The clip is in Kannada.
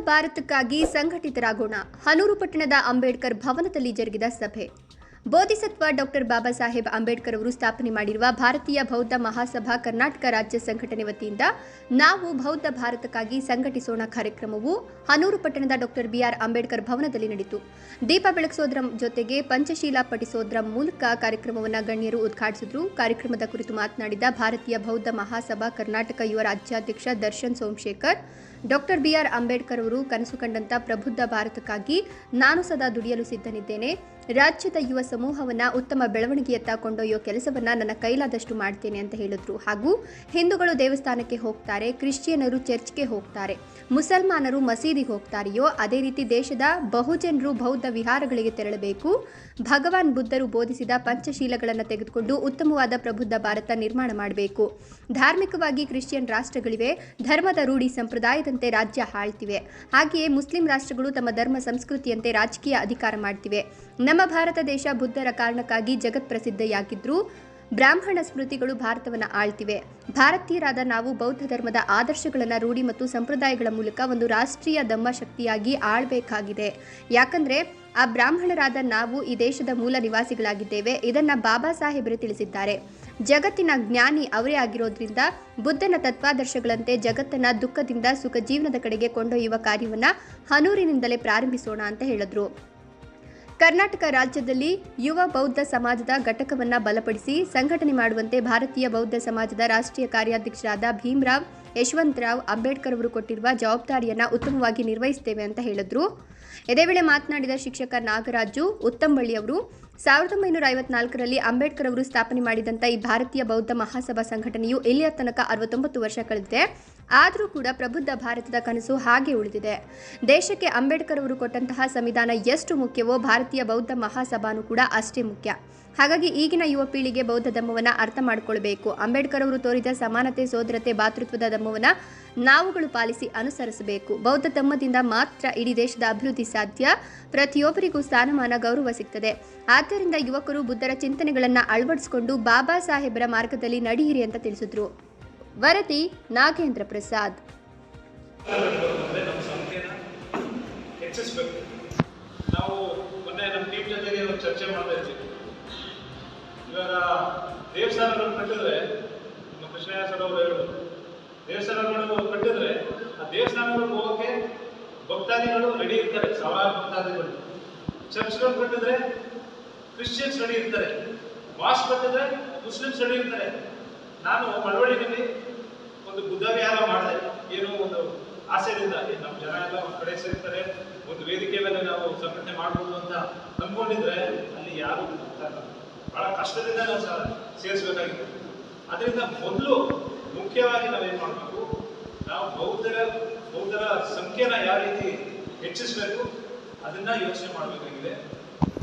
ಭಾರತಕ್ಕಾಗಿ ಸಂಘಟಿತರಾಗೋಣ. ಹನೂರು ಪಟ್ಟಣದ ಅಂಬೇಡ್ಕರ್ ಭವನದಲ್ಲಿ ಜರುಗಿದ ಸಭೆ. ಬೋಧಿಸತ್ವ ಡಾಕ್ಟರ್ ಬಾಬಾ ಸಾಹೇಬ್ ಅಂಬೇಡ್ಕರ್ ಅವರು ಸ್ಥಾಪನೆ ಮಾಡಿರುವ ಭಾರತೀಯ ಬೌದ್ಧ ಮಹಾಸಭಾ ಕರ್ನಾಟಕ ರಾಜ್ಯ ಸಂಘಟನೆ ವತಿಯಿಂದ ನಾವು ಬೌದ್ಧ ಭಾರತಕ್ಕಾಗಿ ಸಂಘಟಿಸೋಣ ಕಾರ್ಯಕ್ರಮವು ಹನೂರು ಪಟ್ಟಣದ ಡಾಕ್ಟರ್ ಬಿಆರ್ ಅಂಬೇಡ್ಕರ್ ಭವನದಲ್ಲಿ ನಡೆಯಿತು. ದೀಪ ಬೆಳಗಿಸೋದ್ರ ಜೊತೆಗೆ ಪಂಚಶೀಲ ಪಠಿಸೋದ್ರ ಮೂಲಕ ಕಾರ್ಯಕ್ರಮವನ್ನು ಗಣ್ಯರು ಉದ್ಘಾಟಿಸಿದ್ರು. ಕಾರ್ಯಕ್ರಮದ ಕುರಿತು ಮಾತನಾಡಿದ ಭಾರತೀಯ ಬೌದ್ಧ ಮಹಾಸಭಾ ಕರ್ನಾಟಕ ಯುವ ರಾಜ್ಯಾಧ್ಯಕ್ಷ ದರ್ಶನ್ ಸೋಮಶೇಖರ್, ಡಾಕ್ಟರ್ ಬಿಆರ್ ಅಂಬೇಡ್ಕರ್ ಅವರು ಕನಸು ಕಂಡಂತ ಪ್ರಬುದ್ಧ ಭಾರತಕ್ಕಾಗಿ ನಾನು ಸದಾ ದುಡಿಯಲು ಸಿದ್ಧನಿದ್ದೇನೆ. ರಾಜ್ಯದ ಯುವ ಸಮೂಹವನ್ನ ಉತ್ತಮ ಬೆಳವಣಿಗೆಯತ್ತ ಕೊಂಡೊಯ್ಯೋ ಕೆಲಸವನ್ನ ನನ್ನ ಕೈಲಾದಷ್ಟು ಮಾಡ್ತೇನೆ ಅಂತ ಹೇಳಿದ್ರು. ಹಾಗೂ ಹಿಂದೂಗಳು ದೇವಸ್ಥಾನಕ್ಕೆ ಹೋಗ್ತಾರೆ, ಕ್ರಿಶ್ಚಿಯನರು ಚರ್ಚ್ಗೆ ಹೋಗ್ತಾರೆ, ಮುಸಲ್ಮಾನರು ಮಸೀದಿಗೆ ಹೋಗ್ತಾರೆಯೋ, ಅದೇ ರೀತಿ ದೇಶದ ಬಹುಜನರು ಬೌದ್ಧ ವಿಹಾರಗಳಿಗೆ ತೆರಳಬೇಕು. ಭಗವಾನ್ ಬುದ್ಧರು ಬೋಧಿಸಿದ ಪಂಚಶೀಲಗಳನ್ನು ತೆಗೆದುಕೊಂಡು ಉತ್ತಮವಾದ ಪ್ರಬುದ್ಧ ಭಾರತ ನಿರ್ಮಾಣ ಮಾಡಬೇಕು. ಧಾರ್ಮಿಕವಾಗಿ ಕ್ರಿಶ್ಚಿಯನ್ ರಾಷ್ಟ್ರಗಳಿವೆ, ಧರ್ಮದ ರೂಢಿ ಸಂಪ್ರದಾಯದಂತೆ ರಾಜ್ಯ ಆಳ್ತಿವೆ. ಹಾಗೆಯೇ ಮುಸ್ಲಿಂ ರಾಷ್ಟ್ರಗಳು ತಮ್ಮ ಧರ್ಮ, ಸಂಸ್ಕೃತಿಯಂತೆ ರಾಜಕೀಯ ಅಧಿಕಾರ ಮಾಡ್ತಿವೆ. ನಮ್ಮ ಭಾರತ ದೇಶ ಬುದ್ಧರ ಕಾರಣಕ್ಕಾಗಿ ಜಗತ್ ಪ್ರಸಿದ್ಧಿಯಾಗಿದ್ರು ಬ್ರಾಹ್ಮಣ ಸ್ಮೃತಿಗಳು ಭಾರತವನ್ನು ಆಳ್ತಿವೆ. ಭಾರತೀಯರಾದ ನಾವು ಬೌದ್ಧ ಧರ್ಮದ ಆದರ್ಶಗಳನ್ನು ರೂಢಿ ಮತ್ತು ಸಂಪ್ರದಾಯಗಳ ಮೂಲಕ ಒಂದು ರಾಷ್ಟ್ರೀಯ ದಮ್ಮ ಶಕ್ತಿಯಾಗಿ ಆಳ್ಬೇಕಾಗಿದೆ. ಯಾಕಂದ್ರೆ ಆ ಬ್ರಾಹ್ಮಣರಾದ ನಾವು ಈ ದೇಶದ ಮೂಲ ನಿವಾಸಿಗಳಾಗಿದ್ದೇವೆ. ಇದನ್ನು ಬಾಬಾ ಸಾಹೇಬರು ತಿಳಿಸಿದ್ದಾರೆ. ಜಗತ್ತಿನ ಜ್ಞಾನಿ ಅವರೇ ಆಗಿರೋದ್ರಿಂದ ಬುದ್ಧನ ತತ್ವಾದರ್ಶಗಳಂತೆ ಜಗತ್ತನ್ನ ದುಃಖದಿಂದ ಸುಖ ಜೀವನದ ಕಡೆಗೆ ಕೊಂಡೊಯ್ಯುವ ಕಾರ್ಯವನ್ನ ಹನೂರಿನಿಂದಲೇ ಪ್ರಾರಂಭಿಸೋಣ ಅಂತ ಹೇಳಿದ್ರು. ಕರ್ನಾಟಕ ರಾಜ್ಯದಲ್ಲಿ ಯುವ ಬೌದ್ಧ ಸಮಾಜದ ಘಟಕವನ್ನು ಬಲಪಡಿಸಿ ಸಂಘಟನೆ ಮಾಡುವಂತೆ ಭಾರತೀಯ ಬೌದ್ಧ ಸಮಾಜದ ರಾಷ್ಟ್ರೀಯ ಕಾರ್ಯಾಧ್ಯಕ್ಷರಾದ ಭೀಮ್ರಾವ್, ಯಶವಂತರಾವ್ ಅಂಬೇಡ್ಕರ್ ಅವರು ಕೊಟ್ಟಿರುವ ಜವಾಬ್ದಾರಿಯನ್ನು ಉತ್ತಮವಾಗಿ ನಿರ್ವಹಿಸುತ್ತೇವೆ ಅಂತ ಹೇಳಿದ್ರು. ಇದೇ ವೇಳೆ ಮಾತನಾಡಿದ ಶಿಕ್ಷಕ ನಾಗರಾಜು ಉತ್ತಂಬಳ್ಳಿ ಅವರು, ಸಾವಿರದ ಒಂಬೈನೂರ ಐವತ್ನಾಲ್ಕರಲ್ಲಿ ಅಂಬೇಡ್ಕರ್ ಅವರು ಸ್ಥಾಪನೆ ಮಾಡಿದಂಥ ಈ ಭಾರತೀಯ ಬೌದ್ಧ ಮಹಾಸಭಾ ಸಂಘಟನೆಯು ಇಲ್ಲಿಯ ತನಕ ಅರವತ್ತೊಂಬತ್ತು ವರ್ಷ ಕಳೆದಿದೆ. ಆದರೂ ಕೂಡ ಪ್ರಬುದ್ಧ ಭಾರತದ ಕನಸು ಹಾಗೆ ಉಳಿದಿದೆ. ದೇಶಕ್ಕೆ ಅಂಬೇಡ್ಕರ್ ಅವರು ಕೊಟ್ಟಂತಹ ಸಂವಿಧಾನ ಎಷ್ಟು ಮುಖ್ಯವೋ ಭಾರತೀಯ ಬೌದ್ಧ ಮಹಾಸಭಾನು ಕೂಡ ಅಷ್ಟೇ ಮುಖ್ಯ. ಹಾಗಾಗಿ ಈಗಿನ ಯುವ ಪೀಳಿಗೆ ಬೌದ್ಧ ಧಮ್ಮವನ್ನು ಅರ್ಥ ಮಾಡಿಕೊಳ್ಬೇಕು. ಅಂಬೇಡ್ಕರ್ ಅವರು ತೋರಿದ ಸಮಾನತೆ, ಸೋದರತೆ, ಭಾತೃತ್ವದ ಧಮ್ಮವನ್ನು ನಾವುಗಳು ಪಾಲಿಸಿ ಅನುಸರಿಸಬೇಕು. ಬೌದ್ಧ ಧಮ್ಮದಿಂದ ಮಾತ್ರ ಇಡೀ ದೇಶದ ಅಭಿವೃದ್ಧಿ ಸಾಧ್ಯ. ಪ್ರತಿಯೊಬ್ಬರಿಗೂ ಸ್ಥಾನಮಾನ ಗೌರವ ಸಿಗ್ತದೆ. ಆದ್ದರಿಂದ ಯುವಕರು ಬುದ್ಧರ ಚಿಂತನೆಗಳನ್ನು ಅಳವಡಿಸಿಕೊಂಡು ಬಾಬಾ ಸಾಹೇಬರ ಮಾರ್ಗದಲ್ಲಿ ನಡೆಯಿರಿ ಅಂತ ತಿಳಿಸಿದ್ರು. ವರದಿ ನಾಗೇಂದ್ರ ಪ್ರಸಾದ್. ನಾವು ಮೊನ್ನೆ ನಮ್ಮ ಟೀಮ್ ಜೊತೆಗೆ ಒಂದು ಚರ್ಚೆ ಮಾಡ್ತಾ ಇದ್ವಿ. ಇವಾಗ ದೇವಸ್ಥಾನಗಳು ಕಟ್ಟಿದ್ರೆ, ನಮ್ಮ ಕೃಷ್ಣಯ್ಯ ಹೇಳಿದ್ರು ದೇವಸ್ಥಾನಗಳು ಕಟ್ಟಿದ್ರೆ ಆ ದೇವಸ್ಥಾನಗಳಿಗೆ ಹೋಗೋಕ್ಕೆ ಭಕ್ತಾದಿಗಳು ರೆಡಿ ಇರ್ತಾರೆ ಸಾವಿರಾರು ಭಕ್ತಾದಿಗಳು. ಚರ್ಚ್ಗಳು ಕಟ್ಟಿದ್ರೆ ಕ್ರಿಶ್ಚಿಯನ್ಸ್ ರೆಡಿ ಇರ್ತಾರೆ. ಮಾಸ್ಕ್ ಕಟ್ಟಿದ್ರೆ ಮುಸ್ಲಿಮ್ಸ್ ರೆಡಿ ಇರ್ತಾರೆ. ನಾನು ಮಳವಳ್ಳಿನಲ್ಲಿ ಒಂದು ಬುದ್ಧ ವಿಹಾರ ಮಾಡಿದೆ. ಏನೋ ಒಂದು ಆಸೆಯಿಂದ ನಮ್ಮ ಜನ ಎಲ್ಲ ಒಂದು ಕಡೆ ಸೇರ್ತಾರೆ. ಒಂದು ವೇದಿಕೆ ಮೇಲೆ ನಾವು ಸಂಘಟನೆ ಮಾಡ್ಬೋದು ಅಂತ ನಂಬ್ಕೊಂಡಿದ್ರೆ ಅಲ್ಲಿ ಯಾರು. ಬಹಳ ಕಷ್ಟದಿಂದ ನಾವು ಸಹ ಸೇರಿಸಬೇಕಾಗಿದೆ. ಅದರಿಂದ ಮೊದಲು ಮುಖ್ಯವಾಗಿ ನಾವೇನ್ ಮಾಡಬೇಕು? ನಾವು ಬೌದ್ಧರ ಬೌದ್ಧರ ಸಂಖ್ಯೆನ ಯಾವ ರೀತಿ ಹೆಚ್ಚಿಸಬೇಕು? ಅದನ್ನ ಯೋಚನೆ ಮಾಡಬೇಕಾಗಿದೆ.